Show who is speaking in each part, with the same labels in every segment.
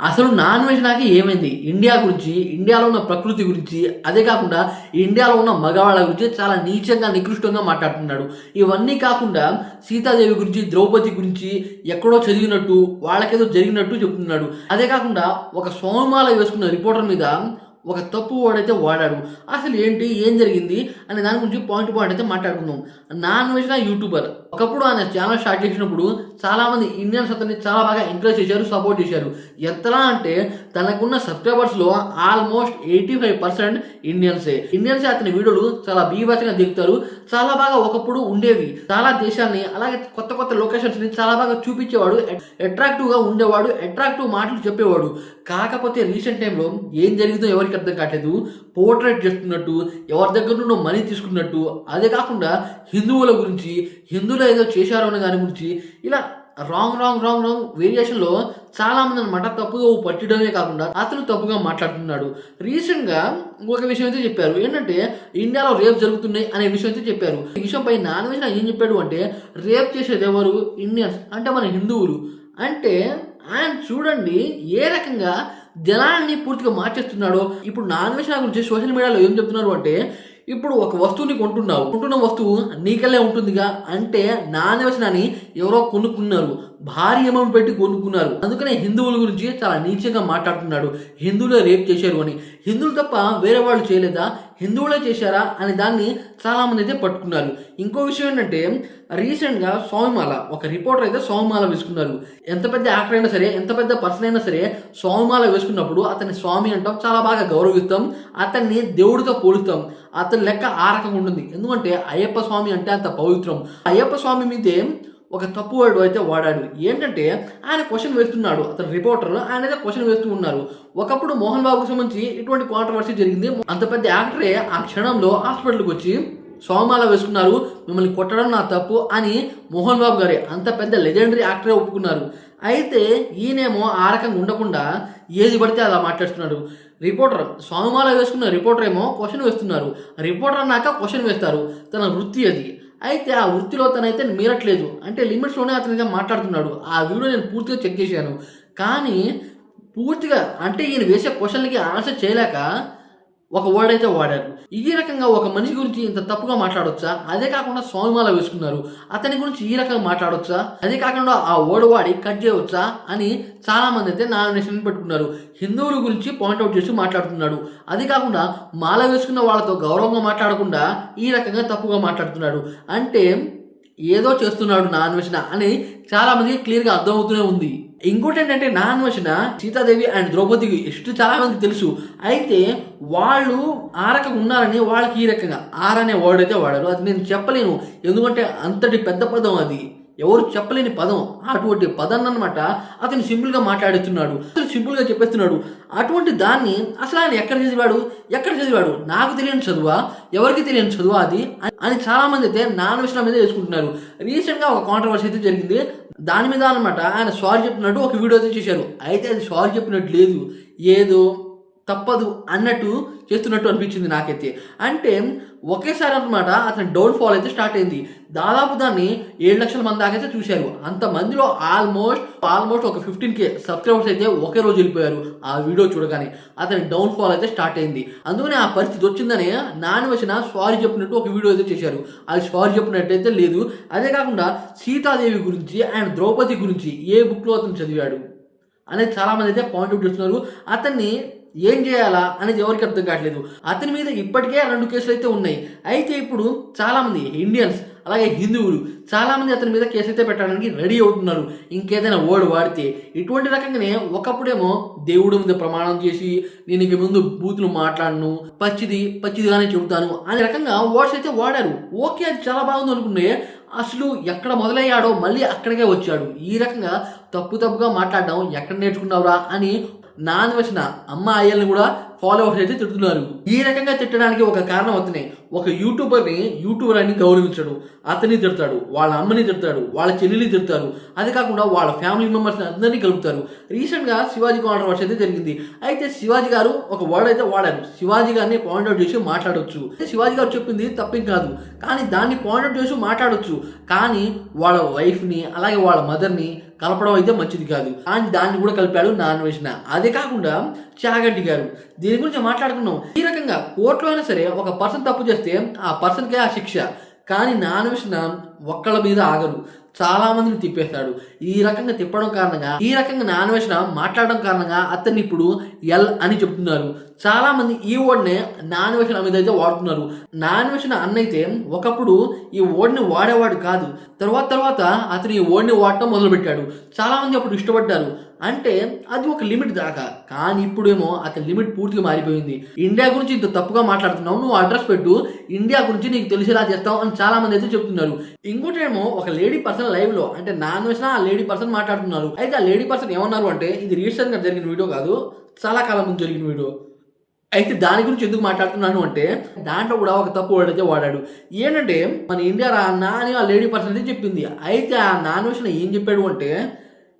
Speaker 1: అసలు non veg నాకు ఏమైంది? ఇండియా గురించి ఇండియాలో ఉన్న ప్రకృతి గురించి అదే కాకుండా ఇండియాలో ఉన్న మగవాళ్ళ గురించి చాలా నీచంగా నికృష్టంగా మాట్లాడుతున్నాడు. ఇవన్నీ కాకుండా సీతాదేవి గురించి ద్రౌపది గురించి ఎక్కడో చదివినట్టు వాళ్ళకేదో జరిగినట్టు చెప్తున్నాడు. అదే కాకుండా ఒక సోమాల వేసుకున్న రిపోర్టర్ మీద ఒక తప్పు వాడైతే వాడాడు అసలు ఏంటి? ఏం జరిగింది? అనే దాని గురించి పాయింట్ పాయింట్ అయితే మాట్లాడుకుందాం. నాన్ వెజ్ నా యూట్యూబర్ ఒకప్పుడు ఆయన ఛానల్ స్టార్ట్ చేసినప్పుడు చాలామంది ఇండియన్స్ అతన్ని చాలా బాగా ఎంకరేజ్ చేశారు సపోర్ట్ చేశారు. ఎంతలా అంటే తనకున్న సబ్స్క్రైబర్స్లో ఆల్మోస్ట్ ఎయిటీ ఫైవ్ పర్సెంట్ ఇండియన్సే ఇండియన్సే అతని వీడియోలు చాలా బీభత్సంగా దిగుతారు. చాలా బాగా ఒకప్పుడు ఉండేవి. చాలా దేశాన్ని అలాగే కొత్త కొత్త లొకేషన్స్ని చాలా బాగా చూపించేవాడు అట్రాక్టివ్గా ఉండేవాడు అట్రాక్టివ్ మాటలు చెప్పేవాడు. కాకపోతే రీసెంట్ టైంలో ఏం జరిగిందో ఎవరికి అర్థం కావట్లేదు పోర్ట్రేట్ చేస్తున్నట్టు ఎవరి దగ్గర నుండో మనీ తీసుకున్నట్టు అదే కాకుండా హిందువుల గురించి హిందువులు ఏదో చేశారో అనే దాని గురించి ఇలా రాంగ్ రాంగ్ రాంగ్ రాంగ్ వేరియేషన్లో చాలా మంది అనమాట తప్పుగా పట్టడమే కాకుండా అతను తప్పుగా మాట్లాడుతున్నాడు. రీసెంట్గా ఒక విషయం అయితే చెప్పారు. ఏంటంటే ఇండియాలో రేప్ జరుగుతున్నాయి అనే విషయం అయితే చెప్పారు. ఈ విషయంపై నాన్ విషయం ఏం చెప్పాడు అంటే రేప్ చేసేది ఎవరు? ఇండియన్స్ అంటే మన హిందువులు. అంటే ఆయన చూడండి ఏ రకంగా జనాన్ని పూర్తిగా మార్చేస్తున్నాడో ఇప్పుడు నాన్ వెజ్ గురించి సోషల్ మీడియాలో ఏం చెప్తున్నారు అంటే ఇప్పుడు ఒక వస్తువుని కొంటున్నావు కొంటున్న వస్తువు నీకల్లే ఉంటుందిగా అంటే నాన్ వెజ్ ఎవరో కొనుక్కున్నారు. భారీ అమౌంట్ పెట్టి కొనుక్కున్నారు. అందుకనే హిందువుల గురించి చాలా నీచంగా మాట్లాడుతున్నాడు. హిందువులే రేప్ చేశారు అని. హిందువులు తప్ప వేరే వాళ్ళు చేయలేదా? హిందువులే చేశారా? అనే దాన్ని చాలా మంది అయితే పట్టుకున్నారు. ఇంకో విషయం ఏంటంటే రీసెంట్గా సోమమాల ఒక రిపోర్టర్ అయితే సోమమాల వేసుకున్నారు. ఎంత పెద్ద యాక్టర్ అయినా సరే ఎంత పెద్ద పర్సన్ అయినా సరే సోమమాల వేసుకున్నప్పుడు అతన్ని స్వామి అంటాం చాలా బాగా గౌరవిస్తాం. అతన్ని దేవుడితో పోలుస్తాం. అతని లెక్క ఆ రకంగా ఉంటుంది. ఎందుకంటే అయ్యప్ప స్వామి అంటే అంత పవిత్రం. అయ్యప్ప స్వామి మీదే ఒక తప్పు వర్డ్ అయితే వాడాడు. ఏంటంటే ఆయన క్వశ్చన్ వేస్తున్నాడు. అతను రిపోర్టర్ ఆయన అయితే క్వశ్చన్ వేస్తూ ఉన్నారు. ఒకప్పుడు మోహన్ బాబుకు సంబంధించి ఇటువంటి కాంట్రవర్సీ జరిగింది. అంత పెద్ద యాక్టరే ఆ క్షణంలో హాస్పిటల్కి వచ్చి సోమాల వేసుకున్నారు మిమ్మల్ని కొట్టడం నా తప్పు అని మోహన్ బాబు గారే అంత పెద్ద లెజెండరీ యాక్టరే ఒప్పుకున్నారు. అయితే ఈయనేమో ఆ రకంగా ఉండకుండా ఏది పడితే అలా మాట్లాడుతున్నాడు. రిపోర్టర్ స్వామిమాల వేసుకున్న రిపోర్టర్ ఏమో క్వశ్చన్ వేస్తున్నారు. రిపోర్టర్ అన్నాక క్వశ్చన్ వేస్తారు. తన వృత్తి అది. అయితే ఆ వృత్తిలో తనైతే మీరట్లేదు. అంటే లిమిట్స్లోనే అతనిగా మాట్లాడుతున్నాడు. ఆ వీడియో నేను పూర్తిగా చెక్ చేశాను. కానీ పూర్తిగా అంటే ఈయన వేసే క్వశ్చన్లకి ఆన్సర్ చేయలేక ఒక వర్డ్ అయితే వాడారు. ఈ రకంగా ఒక మనిషి గురించి ఇంత తప్పుగా మాట్లాడొచ్చా? అదే కాకుండా స్వామిమాల వేసుకున్నారు. అతని గురించి ఈ రకంగా మాట్లాడొచ్చా? అదే కాకుండా ఆ వర్డ్ వాడి కట్ చేయవచ్చా? అని చాలా మంది అయితే నామినేషన్ పెట్టుకున్నారు. హిందువుల గురించి పాయింట్అవుట్ చేసి మాట్లాడుతున్నాడు. అది కాకుండా మాల వేసుకున్న వాళ్ళతో గౌరవంగా మాట్లాడకుండా ఈ రకంగా తప్పుగా మాట్లాడుతున్నాడు. అంటే ఏదో చేస్తున్నాడు నాన్వేషణ అని చాలా మందికి క్లియర్గా అర్థమవుతూనే ఉంది. ఇంకోటి ఏంటంటే నా అన్వేషణ సీతాదేవి అండ్ ద్రౌపది ఇష్ట చాలా మందికి తెలుసు. అయితే వాళ్ళు ఆ రకంగా ఉన్నారని వాళ్ళకి ఈ రకంగా ఆర్ అనే వర్డ్ అయితే వాడారు. అది నేను చెప్పలేను. ఎందుకంటే అంతటి పెద్ద పదం అది. ఎవరు చెప్పలేని పదం. అటువంటి పదాన్ని అనమాట అతను సింపుల్గా మాట్లాడుతున్నాడు. అసలు సింపుల్గా చెప్పేస్తున్నాడు. అటువంటి దాన్ని అసలు ఆయన ఎక్కడ చదివాడు? ఎక్కడ చదివాడు? నాకు తెలియని చదువా? ఎవరికి తెలియని చదువా అది? అని చాలా మంది అయితే నాన్ విషయం మీద వేసుకుంటున్నారు. రీసెంట్గా ఒక కాంట్రవర్సీ అయితే జరిగింది. దాని మీద అనమాట ఆయన సారీ చెప్పినట్టు ఒక వీడియో అయితే చేశారు. అయితే అది సారీ చెప్పినట్టు లేదు. ఏదో తప్పదు అన్నట్టు చేస్తున్నట్టు అనిపించింది నాకైతే. అంటే ఒకేసారి అనమాట అతని డౌన్ ఫాల్ అయితే స్టార్ట్ అయింది. దాదాపు దాన్ని ఏడు లక్షల మంది దాకైతే చూశారు. అంత మందిలో ఆల్మోస్ట్ ఆల్మోస్ట్ ఒక ఫిఫ్టీన్ కే సబ్స్క్రైబర్స్ అయితే ఒకే రోజు వెళ్ళిపోయారు ఆ వీడియో చూడగానే. అతని డౌన్ ఫాల్ అయితే స్టార్ట్ అయింది. అందుకనే ఆ పరిస్థితి వచ్చిందని నాని వచ్చిన సారీ చెప్పినట్టు ఒక వీడియో అయితే చేశారు. అది సారీ చెప్పినట్టయితే లేదు. అదే కాకుండా సీతాదేవి గురించి అండ్ ద్రౌపది గురించి ఏ బుక్లో అతను చదివాడు? అనేది చాలామంది అయితే పాయింట్అవుట్ చేస్తున్నారు. అతన్ని ఏం చేయాలా అనేది ఎవరికి అర్థం కావట్లేదు. అతని మీద ఇప్పటికే రెండు కేసులు అయితే ఉన్నాయి. అయితే ఇప్పుడు చాలామంది ఇండియన్స్ అలాగే హిందువులు చాలామంది అతని మీద కేసు అయితే పెట్టడానికి రెడీ అవుతున్నారు. ఇంకేదైనా వర్డ్ వాడితే. ఇటువంటి రకంగానే ఒకప్పుడేమో దేవుడి మీద ప్రమాణం చేసి నేను ఇక ముందు బూతులు మాట్లాడను పచ్చిది పచ్చిదిగానే చెబుతాను అనే రకంగా వర్డ్స్ అయితే వాడారు. ఓకే అది చాలా బాగుంది అనుకునే అసలు ఎక్కడ మొదలయ్యాడో మళ్ళీ అక్కడికే వచ్చాడు. ఈ రకంగా తప్పు తప్పుగా మాట్లాడడం ఎక్కడ నేర్చుకున్నావురా అని నాన్ వచ్చిన అమ్మ అయ్యల్ని కూడా ఫాలోవర్స్ అయితే తిడుతున్నారు. ఈ రకంగా తిట్టడానికి ఒక కారణం అవుతున్నాయి ఒక యూట్యూబర్ని యూట్యూబర్ అని గౌరవించడు. అతన్ని తిడతాడు వాళ్ళ అమ్మని తిడతాడు వాళ్ళ చెల్లెల్ని తిడతారు. అది కాకుండా వాళ్ళ ఫ్యామిలీ మెంబర్స్ అందరినీ కలుపుతారు. రీసెంట్గా శివాజీ కాంట్రవర్సీ అయితే జరిగింది. అయితే శివాజీ గారు ఒక వర్డ్ అయితే వాడారు. శివాజీ గారిని పాయింట్అవుట్ చేసి మాట్లాడొచ్చు. శివాజీ గారు చెప్పింది తప్పేం కాదు. కానీ దాన్ని పాయింట్అవుట్ చేసి మాట్లాడవచ్చు కానీ వాళ్ళ వైఫ్ని అలాగే వాళ్ళ మదర్ని కలపడం అయితే మంచిది కాదు. అని దాన్ని కూడా కలిపాడు నా అన్వేషణ అదే కాకుండా చాగంటి గారు. దీని గురించి మాట్లాడుకున్నాం. ఈ రకంగా కోర్టులో అయినా సరే ఒక పర్సన్ తప్పు చేస్తే ఆ పర్సన్కే ఆ శిక్ష. కానీ నా అన్వేషణ ఒక్కళ్ళ మీద ఆగరు. చాలా మందిని తిప్పేస్తాడు ఈ రకంగా తిప్పడం కారణంగా ఈ రకంగా నా అన్వేషణ మాట్లాడడం కారణంగా అతన్ని ఇప్పుడు ఎల్ అని చెప్తున్నారు. చాలా మంది ఈ ఓడ్నే నా మీద అయితే వాడుతున్నారు. నా అన్నైతే ఒకప్పుడు ఈ ఓడ్ని వాడేవాడు కాదు. తర్వాత తర్వాత అతను ఈ ఓడ్ని వాడటం మొదలుపెట్టాడు. చాలా మంది అప్పుడు ఇష్టపడ్డారు. అంటే అది ఒక లిమిట్ దాకా. కానీ ఇప్పుడేమో అతని లిమిట్ పూర్తిగా మారిపోయింది. ఇండియా గురించి ఇంత తప్పుగా మాట్లాడుతున్నావు నువ్వు అడ్రస్ పెట్టు. ఇండియా గురించి నీకు తెలిసేలా చేస్తావు అని చాలా మంది అయితే చెప్తున్నారు. ఇంకోటి ఏమో ఒక లేడీ పర్సన్ లైవ్లో అంటే నాన్ అన్వేషణ ఆ లేడీ పర్సన్ మాట్లాడుతున్నారు. అయితే ఆ లేడీ పర్సన్ ఏమన్నారు అంటే ఇది రీసెంట్గా జరిగిన వీడియో కాదు చాలా కాలం ముందు జరిగిన వీడియో అయితే దాని గురించి ఎందుకు మాట్లాడుతున్నాను అంటే దాంట్లో కూడా ఒక తప్పు వర్డ్ అయితే వాడాడు. ఏంటంటే మన ఇండియా రా అన్నా అని ఆ లేడీ పర్సన్ అయితే చెప్పింది. అయితే ఆ నాన్ విషయం ఏం చెప్పాడు అంటే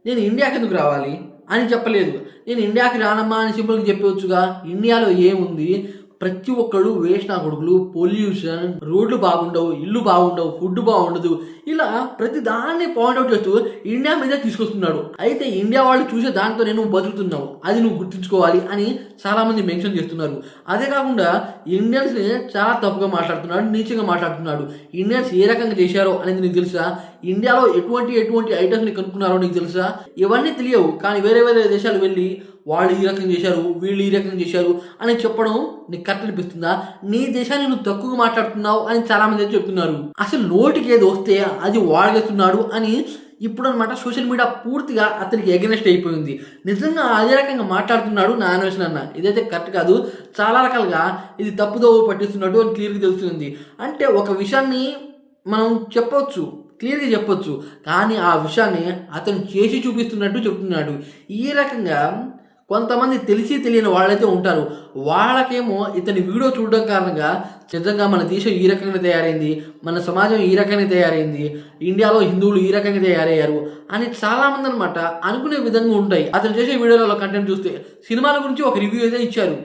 Speaker 1: నేను ఇండియాకి ఎందుకు రావాలి? అని చెప్పలేదు. నేను ఇండియాకి రానమ్మా అని సింపుల్గా చెప్పవచ్చుగా ఇండియాలో ఏముంది? ప్రతి ఒక్కడు వేస్ట్ నా కొడుకులు పొల్యూషన్ రోడ్లు బాగుండవు ఇల్లు బాగుండవు ఫుడ్ బాగుండదు. ఇలా ప్రతి దాన్ని పాయింట్ అవుట్ చేస్తూ ఇండియా మీద తీసుకొస్తున్నాడు. అయితే ఇండియా వాళ్ళు చూసే దాంతో నేను బతుకుతున్నావు. అది నువ్వు గుర్తుంచుకోవాలి అని చాలామంది మెన్షన్ చేస్తున్నారు. అదే కాకుండా ఇండియన్స్ని చాలా తప్పుగా మాట్లాడుతున్నాడు నీచంగా మాట్లాడుతున్నాడు. ఇండియన్స్ ఏ రకంగా చేశారో అనేది నీకు తెలుసా? ఇండియాలో ఎటువంటి ఎటువంటి ఐటమ్స్ని కనుక్కున్నారో నీకు తెలుసా? ఇవన్నీ తెలియవు. కానీ వేరే వేరే దేశాలు వెళ్ళి వాళ్ళు ఈ రకం చేశారు వీళ్ళు ఈ రకం చేశారు అని చెప్పడం నీకు కరెక్ట్ అనిపిస్తుందా? నీ దేశాన్ని నువ్వు తక్కువగా మాట్లాడుతున్నావు అని చాలామంది చెప్తున్నారు. అసలు నోటికి ఏది వస్తే అది వాడేస్తున్నాడు అని ఇప్పుడు అనమాట సోషల్ మీడియా పూర్తిగా అతనికి ఎగనెస్ట్ అయిపోయింది. నిజంగా అదే రకంగా మాట్లాడుతున్నాడు నా అన్వేషణ అన్న. ఇదైతే కరెక్ట్ కాదు. చాలా రకాలుగా ఇది తప్పుదోవ పట్టిస్తున్నట్టు అని క్లియర్గా తెలుస్తుంది. అంటే ఒక విషయాన్ని మనం చెప్పవచ్చు క్లియర్గా చెప్పొచ్చు. కానీ ఆ విషయాన్ని అతను చేసి చూపిస్తున్నట్టు చెప్తున్నాడు. ఈ రకంగా కొంతమంది తెలిసి తెలియని వాళ్ళైతే ఉంటారు. వాళ్ళకేమో ఇతని వీడియో చూడడం కారణంగా నిజంగా మన దేశం ఈ రకంగా తయారైంది మన సమాజం ఈ రకంగా తయారైంది ఇండియాలో హిందువులు ఈ రకంగా తయారయ్యారు అని చాలామంది అనమాట అనుకునే విధంగా ఉంటాయి. అతను చేసే వీడియోలలో కంటెంట్ చూస్తే సినిమాల గురించి ఒక రివ్యూ అయితే ఇచ్చారు.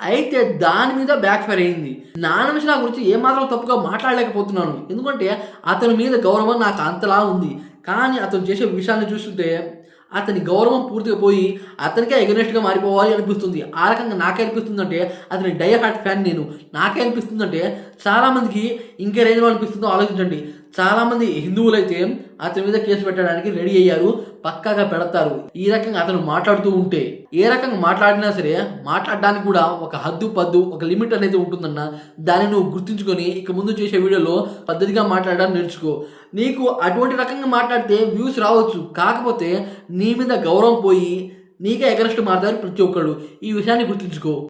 Speaker 1: అయితే దాని మీద బ్యాక్ ఫైర్ అయింది. నాన్న నా గురించి ఏమాత్రం తప్పుగా మాట్లాడలేకపోతున్నాను. ఎందుకంటే అతని మీద గౌరవం నాకు అంతలా ఉంది. కానీ అతను చేసే విషయాన్ని చూస్తుంటే అతని గౌరవం పూర్తిగా పోయి అతనికే ఎగనెస్ట్గా మారిపోవాలి అనిపిస్తుంది. ఆ రకంగా నాకే అనిపిస్తుంది అంటే అతని డై హార్ట్ ఫ్యాన్ నేను. నాకే అనిపిస్తుంది అంటే చాలామందికి ఇంకే రేంజ్లో అనిపిస్తుందో ఆలోచించండి. చాలామంది హిందువులైతే అతని మీద కేసు పెట్టడానికి రెడీ అయ్యారు పక్కాగా పెడతారు. ఈ రకంగా అతను మాట్లాడుతూ ఉంటే ఏ రకంగా మాట్లాడినా సరే మాట్లాడడానికి కూడా ఒక హద్దు పద్దు ఒక లిమిట్ అనేది ఉంటుందన్న దాన్ని నువ్వు గుర్తుంచుకొని ఇక ముందు చేసే వీడియోలో పద్ధతిగా మాట్లాడడం నేర్చుకో. నీకు అటువంటి రకంగా మాట్లాడితే వ్యూస్ రావచ్చు కాకపోతే నీ మీద గౌరవం పోయి నీకే ఎగరెస్ట్ మారుతారు ప్రతి ఒక్కళ్ళు. ఈ విషయాన్ని గుర్తుంచుకో.